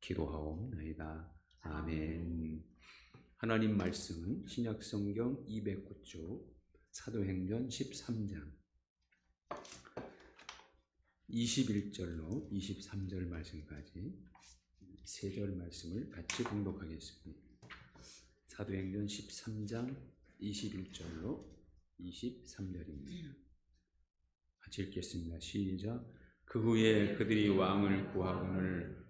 기도하옵나이다. 아멘. 하나님 말씀은 신약 성경 209쪽 사도행전 13장 21절로 23절 말씀까지 세 절 말씀을 같이 공독하겠습니다. 사도행전 13장 21절로 23절입니다. 같이 읽겠습니다. 시작. 그 후에 그들이 왕을 구하거늘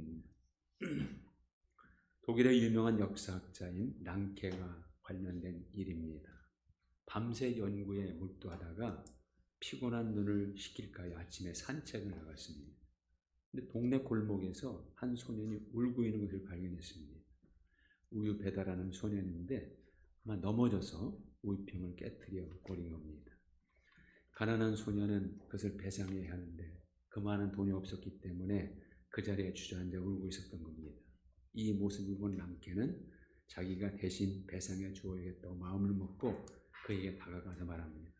독일의 유명한 역사학자인 랑케가 관련된 일입니다. 밤새 연구에 몰두하다가 피곤한 눈을 식힐까요? 아침에 산책을 나갔습니다. 근데 동네 골목에서 한 소년이 울고 있는 것을 발견했습니다. 우유 배달하는 소년인데 아마 넘어져서 우유병을 깨뜨려 버린 겁니다. 가난한 소년은 그것을 배상해야 하는데 그 많은 돈이 없었기 때문에 그 자리에 주저앉아 울고 있었던 겁니다. 이 모습을 본 랑케는 자기가 대신 배상해 주어야겠다고 마음을 먹고 그에게 다가가서 말합니다.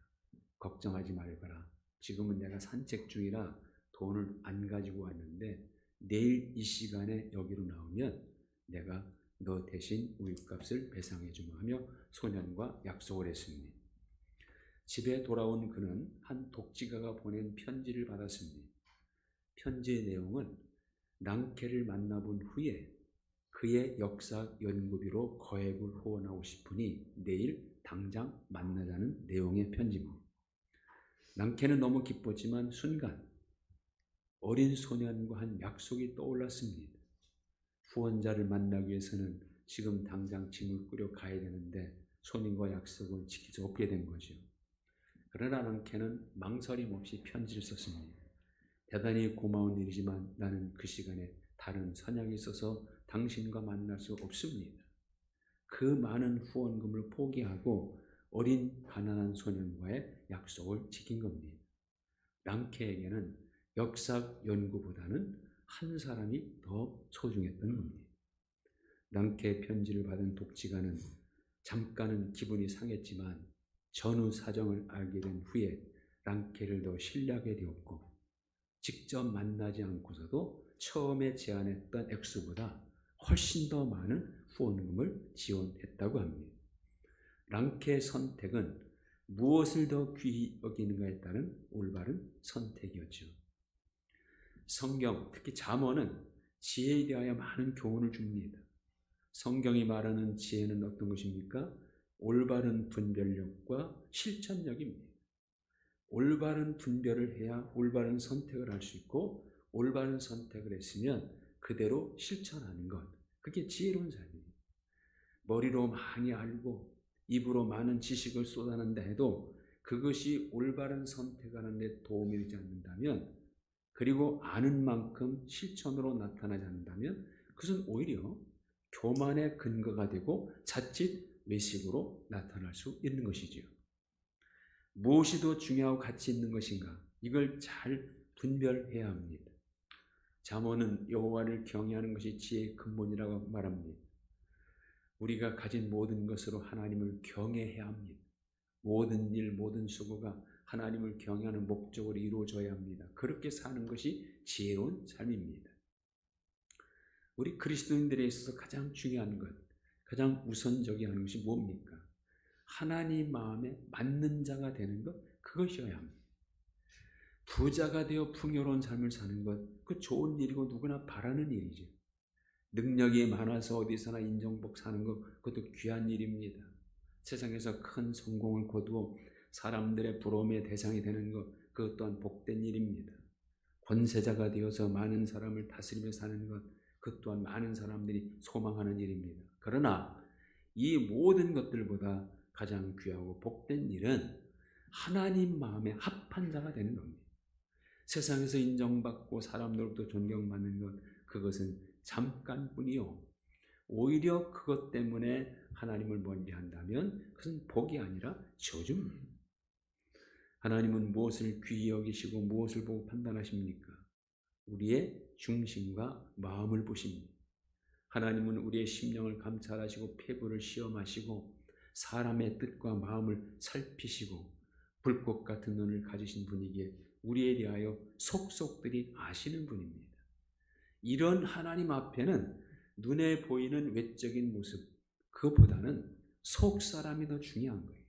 걱정하지 말거라. 지금은 내가 산책 중이라 돈을 안 가지고 왔는데 내일 이 시간에 여기로 나오면 내가 너 대신 우유값을 배상해 주마 하며 소년과 약속을 했습니다. 집에 돌아온 그는 한 독지가가 보낸 편지를 받았습니다. 편지의 내용은 랑케를 만나본 후에 그의 역사 연구비로 거액을 후원하고 싶으니 내일 당장 만나자는 내용의 편지입니다. 랑케는 너무 기뻤지만 순간 어린 소년과 한 약속이 떠올랐습니다. 후원자를 만나기 위해서는 지금 당장 짐을 꾸려 가야 되는데 소년과 약속을 수 없게 된 거죠. 그러나 랑케는 망설임 없이 편지를 썼습니다. 대단히 고마운 일이지만 나는 그 시간에 다른 선약이 있어서 당신과 만날 수 없습니다. 그 많은 후원금을 포기하고 어린 가난한 소년과의 약속을 지킨 겁니다. 랑케에게는 역사 연구보다는 한 사람이 더 소중했던 겁니다. 랑케 편지를 받은 독지가는 잠깐은 기분이 상했지만 전후 사정을 알게 된 후에 랑케를 더 신뢰하게 되었고 직접 만나지 않고서도 처음에 제안했던 액수보다 훨씬 더 많은 후원금을 지원했다고 합니다. 랑케의 선택은 무엇을 더 귀히 여기는가에 따른 올바른 선택이었죠. 성경, 특히 잠언은 지혜에 대하여 많은 교훈을 줍니다. 성경이 말하는 지혜는 어떤 것입니까? 올바른 분별력과 실천력입니다. 올바른 분별을 해야 올바른 선택을 할 수 있고 올바른 선택을 했으면 그대로 실천하는 것. 그게 지혜로운 삶입니다. 머리로 많이 알고 입으로 많은 지식을 쏟아낸다 해도 그것이 올바른 선택하는 데 도움이 되지 않는다면 그리고 아는 만큼 실천으로 나타나지 않는다면 그것은 오히려 교만의 근거가 되고 자칫 외식으로 나타날 수 있는 것이지요. 무엇이 더 중요하고 가치 있는 것인가? 이걸 잘 분별해야 합니다. 잠언은 여호와를 경외하는 것이 지혜의 근본이라고 말합니다. 우리가 가진 모든 것으로 하나님을 경외해야 합니다. 모든 일, 모든 수고가 하나님을 경외하는 목적으로 이루어져야 합니다. 그렇게 사는 것이 지혜로운 삶입니다. 우리 그리스도인들에 있어서 가장 중요한 것, 가장 우선적이한 것이 뭡니까? 하나님 마음에 맞는 자가 되는 것, 그것이어야 합니다. 부자가 되어 풍요로운 삶을 사는 것, 그 좋은 일이고 누구나 바라는 일이죠. 능력이 많아서 어디서나 인정복 사는 것, 그것도 귀한 일입니다. 세상에서 큰 성공을 거두어 사람들의 부러움의 대상이 되는 것, 그것 또한 복된 일입니다. 권세자가 되어서 많은 사람을 다스리며 사는 것, 그것 또한 많은 사람들이 소망하는 일입니다. 그러나 이 모든 것들보다 가장 귀하고 복된 일은 하나님 마음에 합한 자가 되는 겁니다. 세상에서 인정받고 사람들로부터 존경받는 것, 그것은 잠깐뿐이요. 오히려 그것 때문에 하나님을 멀리한다면 그것은 복이 아니라 저주입니다. 하나님은 무엇을 귀히 여기시고 무엇을 보고 판단하십니까? 우리의 중심과 마음을 보십니다. 하나님은 우리의 심령을 감찰하시고 폐부를 시험하시고 사람의 뜻과 마음을 살피시고 불꽃 같은 눈을 가지신 분이기에 우리에 대하여 속속들이 아시는 분입니다. 이런 하나님 앞에는 눈에 보이는 외적인 모습 그보다는 속 사람이 더 중요한 거예요.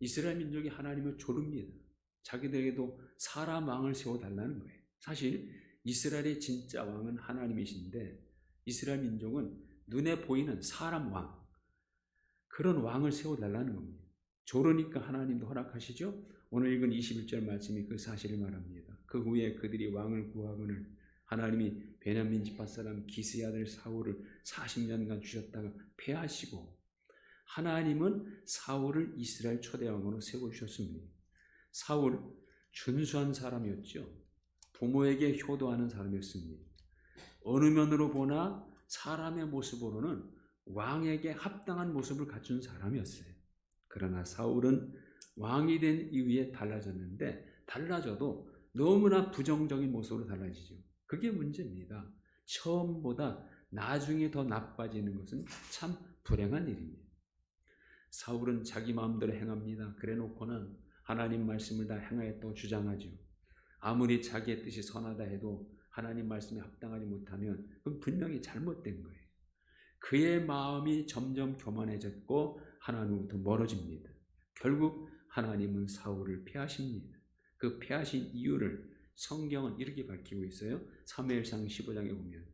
이스라엘 민족이 하나님을 조릅니다. 자기들에게도 사람 왕을 세워달라는 거예요. 사실 이스라엘의 진짜 왕은 하나님이신데 이스라엘 민족은 눈에 보이는 사람 왕 그런 왕을 세워달라는 겁니다. 조르니까 하나님도 허락하시죠. 오늘 읽은 21절 말씀이 그 사실을 말합니다. 그 후에 그들이 왕을 구하거늘 하나님이 베냐민 지파 사람 기스의 아들 사울을 40년간 주셨다가 패하시고 하나님은 사울을 이스라엘 초대왕으로 세워주셨습니다. 사울 준수한 사람이었죠. 부모에게 효도하는 사람이었습니다. 어느 면으로 보나 사람의 모습으로는 왕에게 합당한 모습을 갖춘 사람이었어요. 그러나 사울은 왕이 된 이후에 달라졌는데 달라져도 너무나 부정적인 모습으로 달라지죠. 그게 문제입니다. 처음보다 나중에 더 나빠지는 것은 참 불행한 일입니다. 사울은 자기 마음대로 행합니다. 그래 놓고는 하나님 말씀을 다 행하였다고 주장하죠. 아무리 자기의 뜻이 선하다 해도 하나님 말씀에 합당하지 못하면 그건 분명히 잘못된 거예요. 그의 마음이 점점 교만해졌고 하나님부터 멀어집니다. 결국 하나님은 사울을 패하십니다. 그 패하신 이유를 성경은 이렇게 밝히고 있어요. 사무엘상 15장에 보면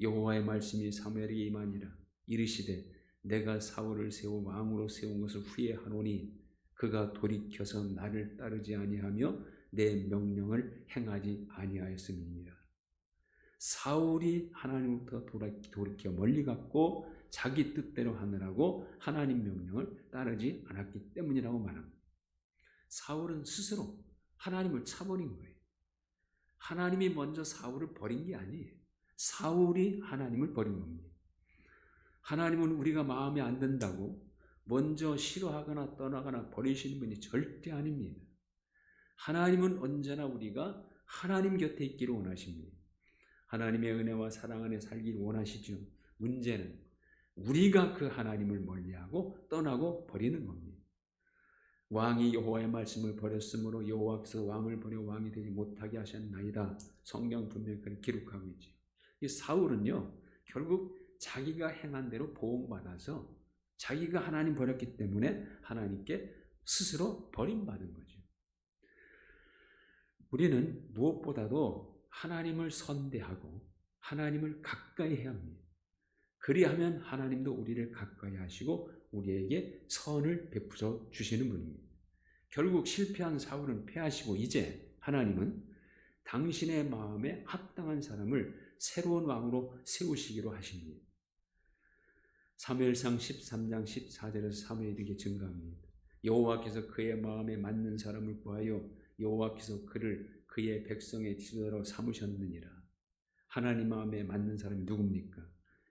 여호와의 말씀이 사무엘에게 임하니라 이르시되 내가 사울을 세워 왕으로 세운 것을 후회하노니 그가 돌이켜서 나를 따르지 아니하며 내 명령을 행하지 아니하였음이니라. 사울이 하나님부터 돌이켜 멀리 갔고 자기 뜻대로 하느라고 하나님 명령을 따르지 않았기 때문이라고 말합니다. 사울은 스스로 하나님을 차버린 거예요. 하나님이 먼저 사울을 버린 게 아니에요. 사울이 하나님을 버린 겁니다. 하나님은 우리가 마음에 안 든다고 먼저 싫어하거나 떠나거나 버리시는 분이 절대 아닙니다. 하나님은 언제나 우리가 하나님 곁에 있기를 원하십니다. 하나님의 은혜와 사랑 안에 살기를 원하시죠. 문제는 우리가 그 하나님을 멀리하고 떠나고 버리는 겁니다. 왕이 여호와의 말씀을 버렸으므로 여호와께서 왕을 버려 왕이 되지 못하게 하셨나이다. 성경 분명히 기록하고 있죠. 이 사울은요, 결국 자기가 행한 대로 보응받아서 자기가 하나님 버렸기 때문에 하나님께 스스로 버림받은 거죠. 우리는 무엇보다도 하나님을 선대하고 하나님을 가까이 해야 합니다. 그리하면 하나님도 우리를 가까이 하시고 우리에게 선을 베풀어 주시는 분입니다. 결국 실패한 사울은 패하시고 이제 하나님은 당신의 마음에 합당한 사람을 새로운 왕으로 세우시기로 하십니다. 사무엘상 13장 14절에서 사무엘에게 증가합니다. 여호와께서 그의 마음에 맞는 사람을 구하여 여호와께서 그를 그의 백성의 지도자로 삼으셨느니라. 하나님 마음에 맞는 사람이 누굽니까?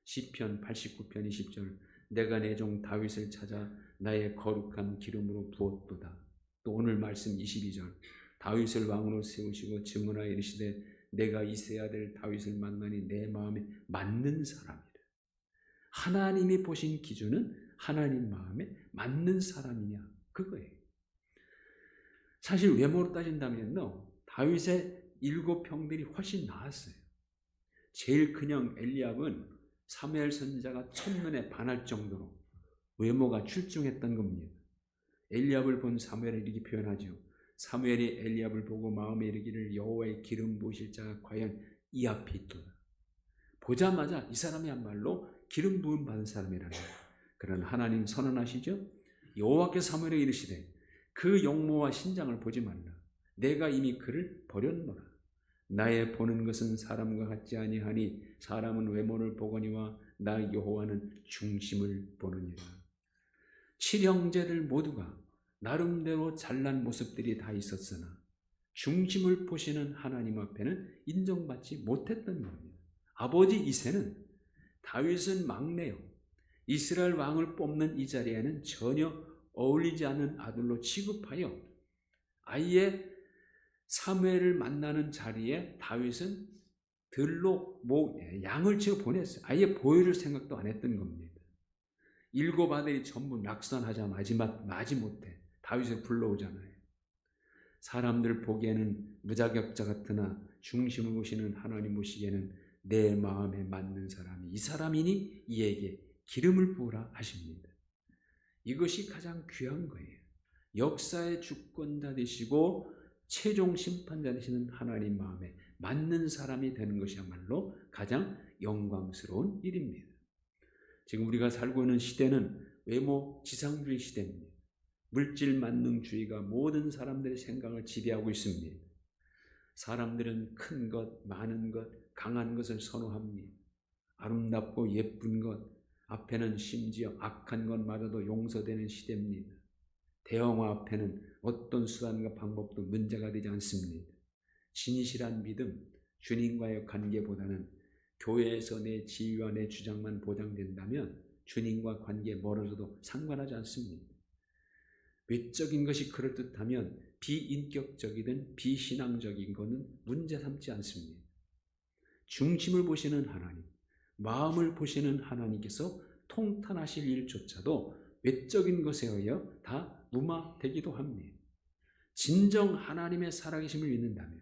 시편 89편 20절 내가 내 종 다윗을 찾아 나의 거룩한 기름으로 부었도다. 또 오늘 말씀 22절 다윗을 왕으로 세우시고 증언하여 이르시되 내가 이세 아들 다윗을 만나니 내 마음에 맞는 사람이라. 하나님이 보신 기준은 하나님 마음에 맞는 사람이냐 그거예요. 사실 외모로 따진다면요 다윗의 일곱 형들이 훨씬 나았어요. 제일 큰형 엘리압은 사무엘 선지자가 첫눈에 반할 정도로 외모가 출중했던 겁니다. 엘리압을 본 사무엘이 이렇게 표현하죠. 사무엘이 엘리압을 보고 마음에 이르기를 여호와의 기름 부으실 자가 과연 이 앞에 있도다. 보자마자 이 사람이야말로 기름 부음 받은 사람이라는 그런 하나님 선언하시죠. 여호와께서 사무엘에게 이르시되 그 영모와 신장을 보지 말라. 내가 이미 그를 버렸노라. 나의 보는 것은 사람과 같지 아니하니 사람은 외모를 보거니와 나 여호와는 중심을 보느니라. 칠형제들 모두가 나름대로 잘난 모습들이 다 있었으나 중심을 보시는 하나님 앞에는 인정받지 못했던 겁니다. 아버지 이세는 다윗은 막내요. 이스라엘 왕을 뽑는 이 자리에는 전혀 어울리지 않는 아들로 취급하여 아예 사무엘을 만나는 자리에 다윗은 들로 뭐 양을 치어 보냈어요. 아예 보여줄 생각도 안 했던 겁니다. 일곱 아들이 전부 낙선하자 마지막 마지 못해 다윗을 불러오잖아요. 사람들 보기에는 무자격자 같으나 중심을 보시는 하나님 보시기에는 내 마음에 맞는 사람이 이 사람이니 이에게 기름을 부으라 하십니다. 이것이 가장 귀한 거예요. 역사의 주권자 되시고 최종 심판자 되시는 하나님 마음에 맞는 사람이 되는 것이야말로 가장 영광스러운 일입니다. 지금 우리가 살고 있는 시대는 외모 지상주의 시대입니다. 물질 만능주의가 모든 사람들의 생각을 지배하고 있습니다. 사람들은 큰 것, 많은 것, 강한 것을 선호합니다. 아름답고 예쁜 것, 앞에는 심지어 악한 것마저도 용서되는 시대입니다. 대형화 앞에는 어떤 수단과 방법도 문제가 되지 않습니다. 진실한 믿음, 주님과의 관계보다는 교회에서 내 지위와 내 주장만 보장된다면 주님과 관계 멀어져도 상관하지 않습니다. 외적인 것이 그럴듯하면 비인격적이든 비신앙적인 것은 문제 삼지 않습니다. 중심을 보시는 하나님, 마음을 보시는 하나님께서 통탄하실 일조차도 외적인 것에 의해 다 무마되기도 합니다. 진정 하나님의 살아계심을 믿는다면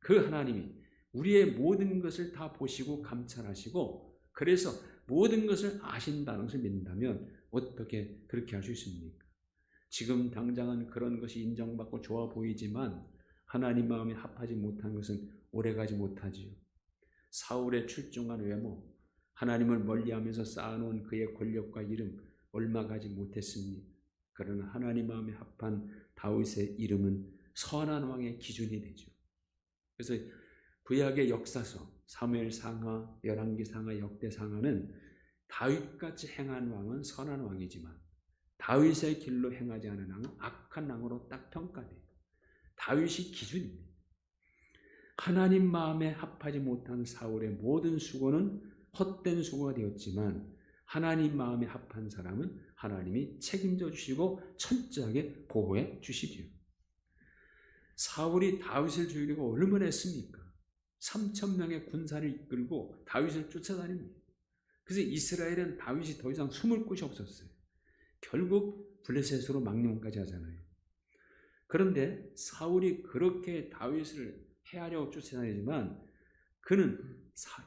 그 하나님이 우리의 모든 것을 다 보시고 감찰하시고 그래서 모든 것을 아신다는 것을 믿는다면 어떻게 그렇게 할 수 있습니까? 지금 당장은 그런 것이 인정받고 좋아 보이지만 하나님 마음에 합하지 못한 것은 오래가지 못하지요. 사울의 출중한 외모, 하나님을 멀리하면서 쌓아놓은 그의 권력과 이름 얼마 가지 못했습니다. 그러나 하나님 마음에 합한 다윗의 이름은 선한 왕의 기준이 되죠. 그래서 구약의 역사서 사무엘 상하, 열왕기 상하, 역대 상하는 다윗같이 행한 왕은 선한 왕이지만 다윗의 길로 행하지 않은 왕은 악한 왕으로 딱 평가돼요. 다윗이 기준입니다. 하나님 마음에 합하지 못한 사울의 모든 수고는 헛된 수고가 되었지만 하나님 마음에 합한 사람은 하나님이 책임져 주시고 철저하게 보호해 주시지요. 사울이 다윗을 죽이려고 얼마나 했습니까? 3천 명의 군사를 이끌고 다윗을 쫓아다닙니다. 그래서 이스라엘은 다윗이 더 이상 숨을 곳이 없었어요. 결국 블레셋으로 망령까지 하잖아요. 그런데 사울이 그렇게 다윗을 해하려고 쫓아다니지만 그는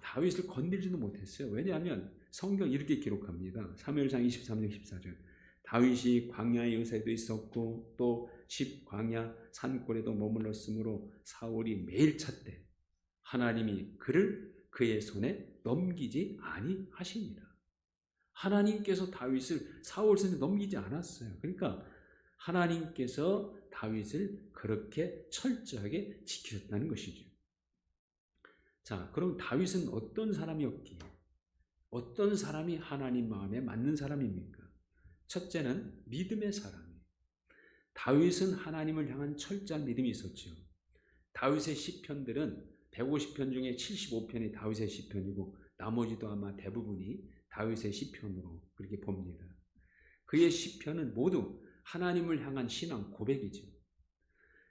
다윗을 건들지도 못했어요. 왜냐하면 성경 이렇게 기록합니다. 3무엘상 23장 14절. 다윗이 광야의 의사도 있었고 또 십광야 산골에도 머물렀으므로 사울이 매일 찾되 하나님이 그를 그의 손에 넘기지 아니하십니다. 하나님께서 다윗을 사울 손에 넘기지 않았어요. 그러니까 하나님께서 다윗을 그렇게 철저하게 지키셨다는 것이죠. 자, 그럼 다윗은 어떤 사람이었기에 어떤 사람이 하나님 마음에 맞는 사람입니까? 첫째는 믿음의 사람이에요. 다윗은 하나님을 향한 철저한 믿음이 있었죠. 다윗의 시편들은 150편 중에 75편이 다윗의 시편이고 나머지도 아마 대부분이 다윗의 시편으로 그렇게 봅니다. 그의 시편은 모두 하나님을 향한 신앙 고백이죠.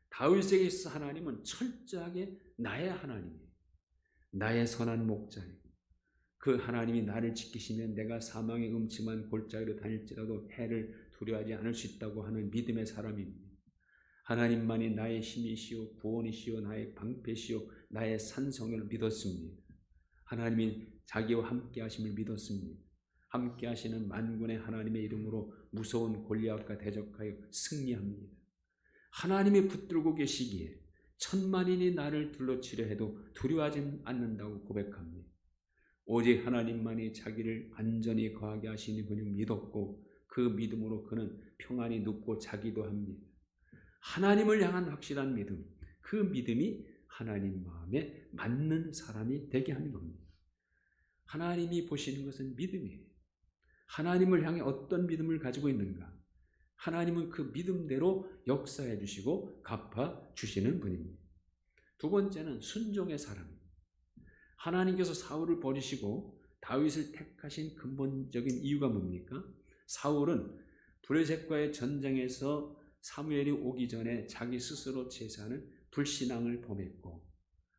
다윗에게 있어 하나님은 철저하게 나의 하나님이에요. 나의 선한 목자이고 그 하나님이 나를 지키시면 내가 사망의 음침한 골짜기로 다닐지라도 해를 두려워하지 않을 수 있다고 하는 믿음의 사람입니다. 하나님만이 나의 힘이시오 구원이시오 나의 방패시오 나의 산성을 믿었습니다. 하나님이 자기와 함께 하심을 믿었습니다. 함께 하시는 만군의 하나님의 이름으로 무서운 골리앗과 대적하여 승리합니다. 하나님이 붙들고 계시기에 천만인이 나를 둘러치려 해도 두려워하지 않는다고 고백합니다. 오직 하나님만이 자기를 안전히 거하게 하시니 그냥 믿었고 그 믿음으로 그는 평안히 눕고 자기도 합니다. 하나님을 향한 확실한 믿음, 그 믿음이 하나님 마음에 맞는 사람이 되게 하는 겁니다. 하나님이 보시는 것은 믿음이에요. 하나님을 향해 어떤 믿음을 가지고 있는가? 하나님은 그 믿음대로 역사해 주시고 갚아 주시는 분입니다. 두 번째는 순종의 사람. 하나님께서 사울을 버리시고 다윗을 택하신 근본적인 이유가 뭡니까? 사울은 브레셋과의 전쟁에서 사무엘이 오기 전에 자기 스스로 제사하는 불신앙을 범했고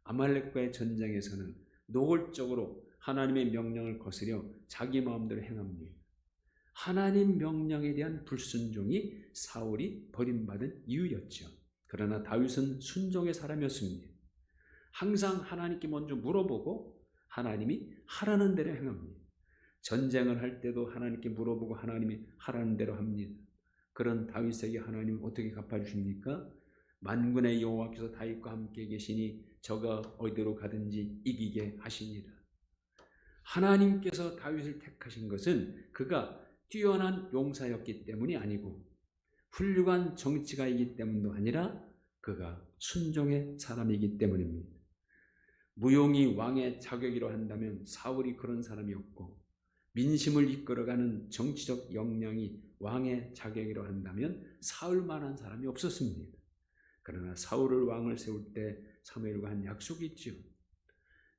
아말렉과의 전쟁에서는 노골적으로 하나님의 명령을 거스려 자기 마음대로 행합니다. 하나님 명령에 대한 불순종이 사울이 버림받은 이유였죠. 그러나 다윗은 순종의 사람이었습니다. 항상 하나님께 먼저 물어보고 하나님이 하라는 대로 행합니다. 전쟁을 할 때도 하나님께 물어보고 하나님이 하라는 대로 합니다. 그런 다윗에게 하나님은 어떻게 갚아주십니까? 만군의 여호와께서 다윗과 함께 계시니 저가 어디로 가든지 이기게 하시니라. 하나님께서 다윗을 택하신 것은 그가 뛰어난 용사였기 때문이 아니고 훌륭한 정치가이기 때문도 아니라 그가 순종의 사람이기 때문입니다. 무용이 왕의 자격이로 한다면 사울이 그런 사람이었고 민심을 이끌어가는 정치적 역량이 왕의 자격이로 한다면 사울만한 사람이 없었습니다. 그러나 사울을 왕을 세울 때 사무엘과 한 약속이 있지요.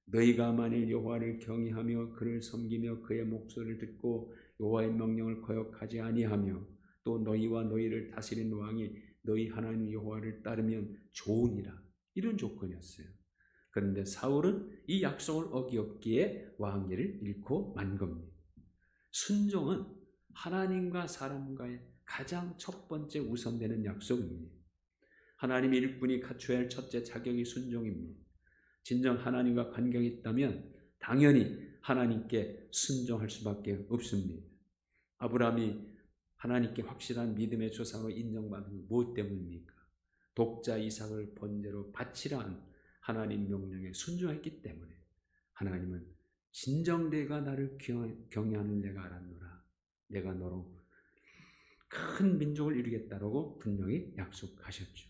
너희가 만일 여호와를 경외하며 그를 섬기며 그의 목소리를 듣고 여호와의 명령을 거역하지 아니하며 또 너희와 너희를 다스린 왕이 너희 하나님 여호와를 따르면 좋으니라 이런 조건이었어요. 그런데 사울은 이 약속을 어기었기에 왕위를 잃고 만 겁니다. 순종은 하나님과 사람과의 가장 첫 번째 우선되는 약속입니다. 하나님 일꾼이 갖춰야 할 첫째 자격이 순종입니다. 진정 하나님과 관계가 있다면 당연히 하나님께 순종할 수밖에 없습니다. 아브라함이 하나님께 확실한 믿음의 조상으로 인정받은 건 무엇 때문입니까? 독자 이삭을 번제로 바치라 한 하나님 명령에 순종했기 때문에 하나님은 진정 내가 나를 경외하는 내가 알았노라. 내가 너로 큰 민족을 이루겠다라고 분명히 약속하셨죠.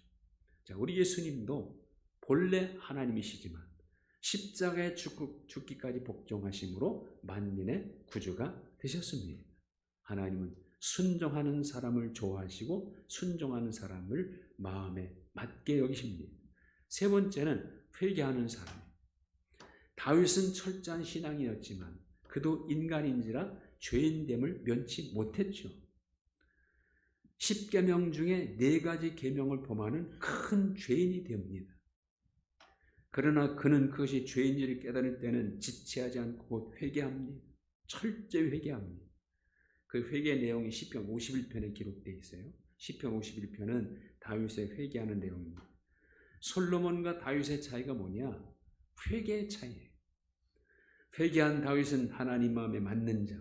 자, 우리 예수님도 본래 하나님이시지만 십자가에 죽기까지 복종하심으로 만민의 구주가 되셨습니다. 하나님은 순종하는 사람을 좋아하시고 순종하는 사람을 마음에 맞게 여기십니다. 세 번째는 회개하는 사람. 다윗은 철저한 신앙이었지만 그도 인간인지라 죄인됨을 면치 못했죠. 10계명 중에 네 가지 계명을 범하는 큰 죄인이 됩니다. 그러나 그는 그것이 죄인지를 깨달을 때는 지체하지 않고 회개합니다. 철저히 회개합니다. 그 회개 내용이 시편 51편에 기록되어 있어요. 시편 51편은 다윗의 회개하는 내용입니다. 솔로몬과 다윗의 차이가 뭐냐? 회개의 차이예요. 회개한 다윗은 하나님 마음에 맞는 자,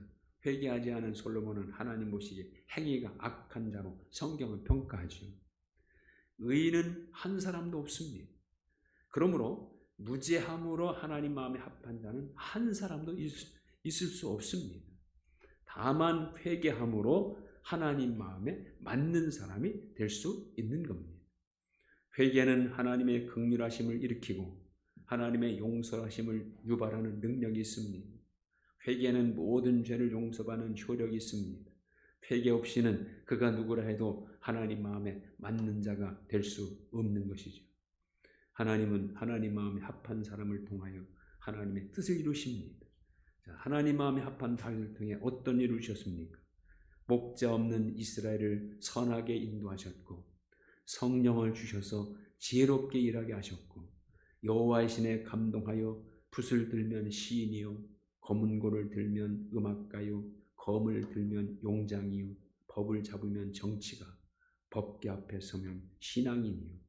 회개하지 않은 솔로몬은 하나님 보시기에 행위가 악한 자로 성경을 평가하죠. 의인은 한 사람도 없습니다. 그러므로 무죄함으로 하나님 마음에 합한 자는 한 사람도 있을 수 없습니다. 다만 회개함으로 하나님 마음에 맞는 사람이 될 수 있는 겁니다. 회개는 하나님의 극률하심을 일으키고 하나님의 용서하심을 유발하는 능력이 있습니다. 회개는 모든 죄를 용서받는 효력이 있습니다. 회개 없이는 그가 누구라 해도 하나님 마음에 맞는 자가 될 수 없는 것이죠. 하나님은 하나님 마음에 합한 사람을 통하여 하나님의 뜻을 이루십니다. 하나님 마음에 합한 다윗을 통해 어떤 일을 이루셨습니까? 목자 없는 이스라엘을 선하게 인도하셨고 성령을 주셔서 지혜롭게 일하게 하셨고 여호와의 신에 감동하여 붓을 들면 시인이요 검은 고를 들면 음악가요 검을 들면 용장이요 법을 잡으면 정치가 법계 앞에 서면 신앙인이요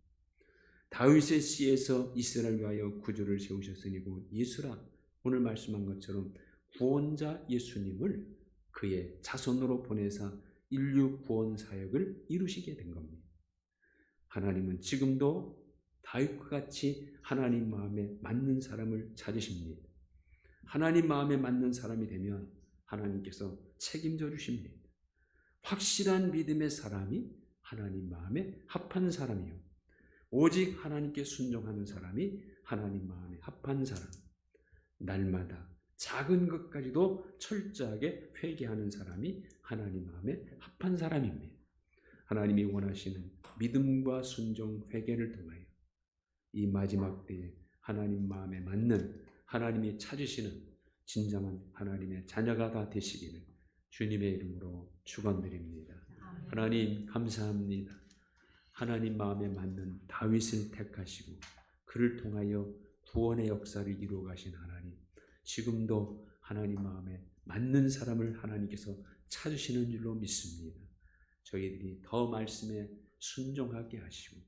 다윗의 씨에서 이스라엘 위하여 구주를 세우셨으니 곧 예수라 오늘 말씀한 것처럼 구원자 예수님을 그의 자손으로 보내사 인류 구원 사역을 이루시게 된 겁니다. 하나님은 지금도 다윗과 같이 하나님 마음에 맞는 사람을 찾으십니다. 하나님 마음에 맞는 사람이 되면 하나님께서 책임져 주십니다. 확실한 믿음의 사람이 하나님 마음에 합한 사람이요. 오직 하나님께 순종하는 사람이 하나님 마음에 합한 사람. 날마다 작은 것까지도 철저하게 회개하는 사람이 하나님 마음에 합한 사람입니다. 하나님이 원하시는 믿음과 순종, 회개를 통하여 이 마지막 때에 하나님 마음에 맞는 하나님이 찾으시는 진정한 하나님의 자녀가 다 되시기를 주님의 이름으로 축원드립니다. 하나님 감사합니다. 하나님 마음에 맞는 다윗을 택하시고 그를 통하여 구원의 역사를 이루어 가신 하나님. 지금도 하나님 마음에 맞는 사람을 하나님께서 찾으시는 줄로 믿습니다. 저희들이 더 말씀에 순종하게 하시고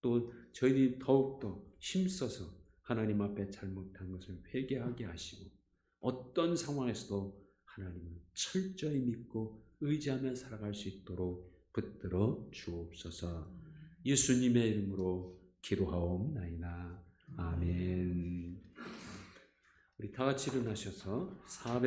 또 저희들이 더욱더 힘써서 하나님 앞에 잘못한 것을 회개하게 하시고 어떤 상황에서도 하나님을 철저히 믿고 의지하며 살아갈 수 있도록 붙들어 주옵소서. 예수님의 이름으로 기도하옵나이다. 아멘. 우리 다 같이 일어나셔서 400